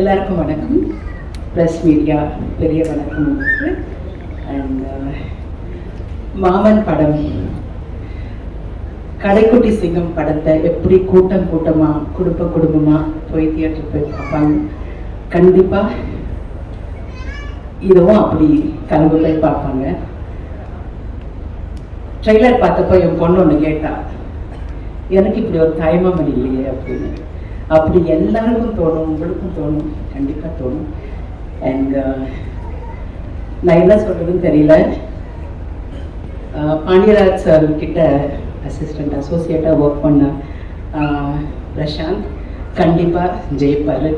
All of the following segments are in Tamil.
எல்லாருக்கும் வணக்கம். ப்ளஸ் மீடியா பெரிய வணக்கம் உங்களுக்கு. அண்ட் uh, மாமன் படம். கடைக்குட்டி சிங்கம் படத்தை எப்படி கூட்டம் கூட்டமா குடும்ப குடும்பமா போய் தியேட்டர் போய் பார்ப்பாங்க? கண்டிப்பா இதுவும் அப்படி கலந்து போய் பார்ப்பாங்க. ட்ரெய்லர் பார்த்தப்போ என் பொண்ணு ஒன்று கேட்டா எனக்கு இப்படி ஒரு தாய்மாமன் இல்லையே அப்படின்னு. அப்படி எல்லாருக்கும் தோணும் உங்களுக்கும் தோணும் கண்டிப்பாக தோணும். அண்ட் uh, நான் என்ன சொல்கிறதுன்னு தெரியல. பாண்டியராஜ் சார் கிட்ட அசிஸ்டண்ட் அசோசியேட்டாக ஒர்க் பண்ண பிரசாந்த் கண்டிப்பாக ஜெயிப்பார்.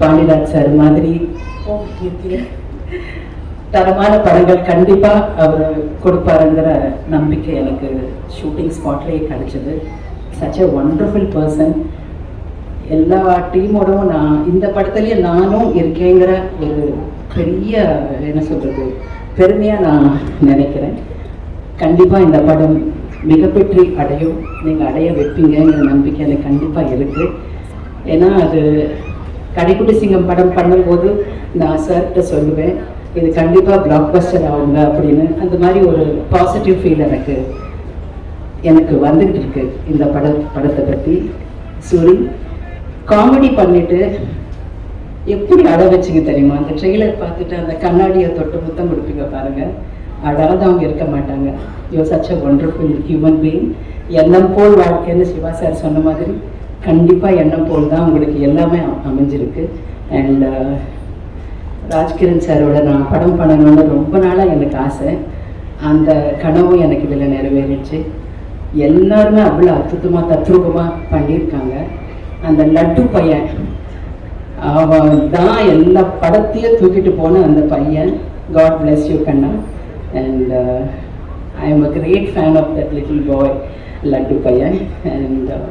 பாண்டியராஜ் சார் மாதிரி தரமான படங்கள் கண்டிப்பாக அவர் கொடுப்பாருங்கிற நம்பிக்கை எனக்கு ஷூட்டிங் ஸ்பாட்லேயே கிடைச்சது. சச் எ ஒண்டர்ஃபுல் பர்சன் எல்லா டீமோடவும் நான் இந்த படத்துலேயே நானும் இருக்கேங்கிற ஒரு பெரிய என்ன சொல்கிறது பெருமையாக நான் நினைக்கிறேன். கண்டிப்பாக இந்த படம் மிகப்பெற்றி அடையும். நீங்கள் அடைய வைப்பீங்கிற நம்பிக்கை எனக்கு கண்டிப்பாக இருக்குது ஏன்னா அது கடைக்குட்டி சிங்கம் படம் பண்ணும்போது நான் சார்கிட்ட சொல்லுவேன் இது கண்டிப்பாக பிளாக் பஸ்டர் ஆகுங்க அப்படின்னு. அந்த மாதிரி ஒரு பாசிட்டிவ் ஃபீல் எனக்கு எனக்கு வந்துகிட்டு இருக்கு இந்த பட படத்தை பற்றி சூரி காமெடி பண்ணிட்டு எப்படி அட வச்சுங்க தெரியுமா? அந்த ட்ரெய்லர் பார்த்துட்டு அந்த கண்ணாடியை தொட்டு முத்தம் கொடுப்பீங்க பாருங்க. அவங்க இருக்க மாட்டாங்க. You're such a wonderful human being எண்ணம் போல் வாழ்க்கைன்னு சிவா சார் சொன்ன மாதிரி கண்டிப்பாக எண்ணம் போல் தான் உங்களுக்கு எல்லாமே அமைஞ்சிருக்கு. அண்ட் uh, ராஜ்கிரண் சாரோட நான் படம் பண்ணணும்னு ரொம்ப நாளாக எனக்கு ஆசை. அந்த கனவும் எனக்கு இதில் நிறைவேறிச்சு எல்லாருமே அவ்வளோ அற்புதமாக தத்ரூபமாக பண்ணியிருக்காங்க. அந்த லட்டு பையன். அவன் தான் எல்லா படத்தையும் தூக்கிட்டு போன அந்த பையன். God bless you Kanna. And I am a great fan of that little boy laddu பையன். அண்ட் uh,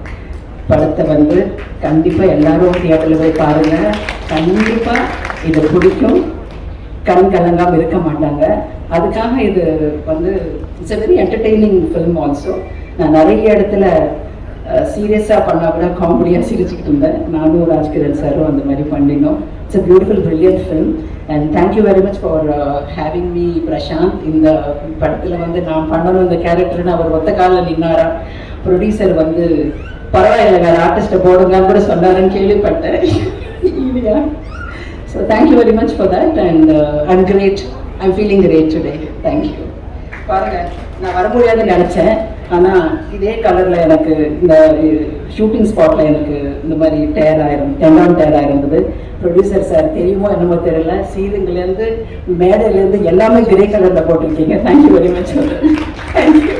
படத்தை வந்து கண்டிப்பாக எல்லாரும் தியேட்டரில் போய் பாருங்கள் கண்டிப்பாக இது பிடிக்கும். கண் கலங்காமல் இருக்க மாட்டாங்க. அதுக்காக இது வந்து it's a very entertaining film also நான் நிறைய இடத்துல சீரியஸாக பண்ணால் கூட காமெடியாக சிரிச்சுக்கிட்டு இருந்தேன். நானும் ராஜ்கிரண் சாரும் அந்த மாதிரி பண்ணினோம். It's a beautiful brilliant film and thank you very much for having me Prashanth இந்த படத்தில் வந்து நான் பண்ணணும் இந்த கேரக்டர்னு அவர் ஒத்த காலில் நின்னாரா? ப்ரொடியூசர் வந்து பரவாயில்ல வேறு ஆர்டிஸ்ட்டை போடுங்கன்னு கூட சொன்னாருன்னு கேள்விப்பட்டேன். இல்லையா So thank very much for that and and uh, feeling great. I'm feeling great பாருங்க நான் வர முடியாதுன்னு நினச்சேன். ஆனால் இதே கலரில் எனக்கு இந்த ஷூட்டிங் ஸ்பாட்டில் எனக்கு இந்த மாதிரி டயர் ஆயிரும் டெண்டான் டயர் ஆயிருந்தது. ப்ரொடியூசர் சார் தெரியுமோ என்னமோ தெரியல சீலிங்லேருந்து மேடையிலேருந்து எல்லாமே கிரே கலரில் போட்டிருக்கீங்க. Thank you very much thank you